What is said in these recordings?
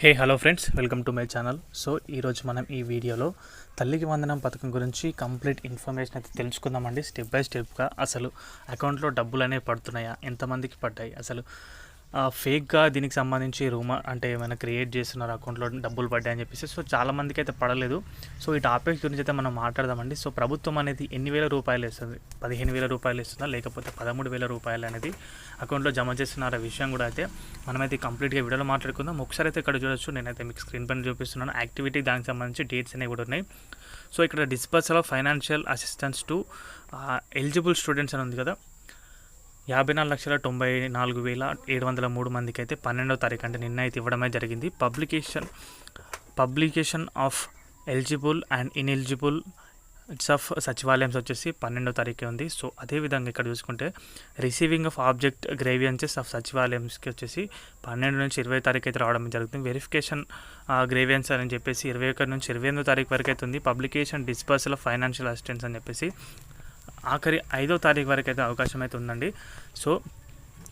Hey hello friends welcome to my channel so ఈరోజు మనం ఈ వీడియోలో తల్లికి వందనం పథకం గురించి కంప్లీట్ ఇన్ఫర్మేషన్ అయితే తెలుసుకుందామండి స్టెప్ బై స్టెప్గా అసలు అకౌంట్లో డబ్బులు అనేవి పడుతున్నాయా? ఎంతమందికి పడ్డాయి? అసలు ఫేక్గా దీనికి సంబంధించి రూమర్ అంటే ఏమైనా క్రియేట్ చేస్తున్నారు అకౌంట్లో డబ్బులు పడ్డాయి అని చెప్పేసి సో చాలా మందికి అయితే పడలేదు. సో ఈ టాపిక్ గురించి అయితే మనం మాట్లాడదామండి. సో ప్రభుత్వం అనేది ఎన్ని వేల రూపాయలు ఇస్తుంది పదిహేను వేల రూపాయలు ఇస్తుందా లేకపోతే పదమూడు వేల రూపాయలు అనేది అకౌంట్లో జమ చేస్తున్నారు విషయం కూడా అయితే మనమైతే కంప్లీట్గా వీడియోలో మాట్లాడుకుందాం. ఒకసారి అయితే ఇక్కడ చూడొచ్చు. నేనైతే మీకు స్క్రీన్ పైన చూపిస్తున్నాను. యాక్టివిటీ దానికి సంబంధించి డేట్స్ అనేవి కూడా ఉన్నాయి. సో ఇక్కడ disbursal of financial assistance to eligible students అని ఉంది కదా. యాభై నాలుగు లక్షల తొంభై నాలుగు వేల ఏడు వందల మూడు మందికి అయితే పన్నెండవ తారీఖు అంటే నిన్న అయితే ఇవ్వడమే జరిగింది. Publication publication of eligible and ineligible its of సచివాలయంస్ వచ్చేసి పన్నెండో తారీఖు ఉంది. సో అదేవిధంగా ఇక్కడ చూసుకుంటే receiving of object grievances of సచివాలయంస్కి వచ్చేసి పన్నెండు నుంచి ఇరవై తారీఖు అయితే రావడం జరుగుతుంది. వెరిఫికేషన్ గ్రేవియన్స్ అని చెప్పేసి ఇరవై ఒకటి నుంచి ఇరవై ఎనిమిదో తారీఖు వరకు అయితే ఉంది. Publication disbursal of financial assistance అని చెప్పేసి ఆఖరి ఐదో తారీఖు వరకు అయితే అవకాశం అయితే ఉందండి. సో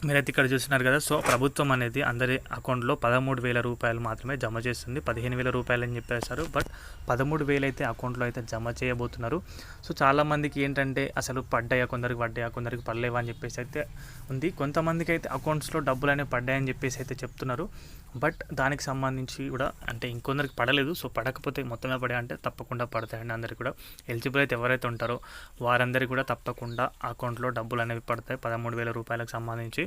మీరైతే ఇక్కడ చూస్తున్నారు కదా సో ప్రభుత్వం అనేది అందరి అకౌంట్లో పదమూడు వేల రూపాయలు మాత్రమే జమ చేస్తుంది. పదిహేను వేల రూపాయలు అని చెప్పేశారు బట్ పదమూడు వేలు అయితే అకౌంట్లో అయితే జమ చేయబోతున్నారు. సో చాలామందికి ఏంటంటే అసలు పడ్డాయా కొందరికి పడ్డాయా కొందరికి పడలేవా అని చెప్పేసి అయితే ఉంది. కొంతమందికి అయితే అకౌంట్స్లో డబ్బులు అనేవి పడ్డాయని చెప్పేసి అయితే చెప్తున్నారు. బట్ దానికి సంబంధించి కూడా అంటే ఇంకొందరికి పడలేదు. సో పడకపోతే మొత్తమే పడే అంటే తప్పకుండా పడతాయండి అందరికి కూడా. ఎలిజిబుల్ అయితే ఎవరైతే ఉంటారో వారందరికీ కూడా తప్పకుండా అకౌంట్లో డబ్బులు అనేవి పడతాయి. పదమూడు వేల రూపాయలకు సంబంధించి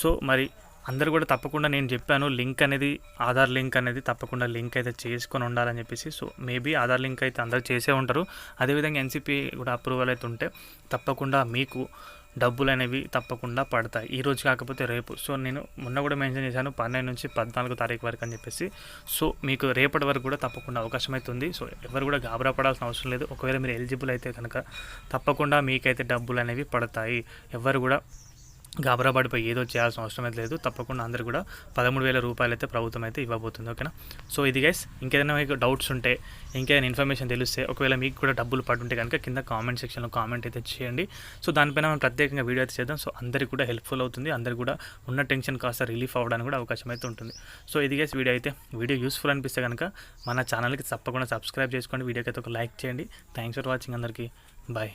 సో మరి అందరు కూడా తప్పకుండా నేను చెప్పాను లింక్ అనేది ఆధార్ లింక్ అనేది తప్పకుండా లింక్ అయితే చేసుకొని ఉండాలని చెప్పేసి. సో మేబీ ఆధార్ లింక్ అయితే అందరు చేసే ఉంటారు. అదేవిధంగా ఎన్సిపి కూడా అప్రూవల్ అయితే ఉంటే తప్పకుండా మీకు డబ్బులు అనేవి తప్పకుండా పడతాయి. ఈ రోజు కాకపోతే రేపు. సో నేను మొన్న కూడా మెన్షన్ చేశాను పన్నెండు నుంచి పద్నాలుగు తారీఖు వరకు అని చెప్పేసి. సో మీకు రేపటి వరకు కూడా తప్పకుండా అవకాశం అయితే ఉంది. సో ఎవరు కూడా గాబరా పడాల్సిన అవసరం లేదు. ఒకవేళ మీరు ఎలిజిబుల్ అయితే కనుక తప్పకుండా మీకైతే డబ్బులు అనేవి పడతాయి. ఎవరు కూడా గాబరా పడిపోయి ఏదో చేయాల్సిన అవసరం అయితే లేదు. తప్పకుండా అందరు కూడా పదమూడు వేల రూపాయలు అయితే ప్రభుత్వం అయితే ఇవ్వబోతుంది ఓకేనా? సో ఇది గైస్ ఇంకేదైనా మీకు డౌట్స్ ఉంటే ఇంకేదైనా ఇన్ఫర్మేషన్ తెలిస్తే ఒకవేళ మీకు కూడా డబ్బులు పడుంటే కనుక కింద కామెంట్ సెక్షన్లో కామెంట్ అయితే చేయండి. సో దానిపైన మనం ప్రత్యేకంగా వీడియో అయితే చేద్దాం. సో అందరికి కూడా హెల్ప్ఫుల్ అవుతుంది. అందరు కూడా ఉన్న టెన్షన్ కాస్త రిలీఫ్ అవ్వడానికి కూడా అవకాశం అయితే ఉంటుంది. సో ఇది గైస్ వీడియో అయితే వీడియో యూస్ఫుల్ అనిపిస్తే కనుక మన ఛానల్కి తప్పకుండా సబ్స్క్రైబ్ చేసుకోండి. వీడియోకి అయితే ఒక లైక్ చేయండి. థ్యాంక్స్ ఫర్ వాచింగ్ అందరికీ. బాయ్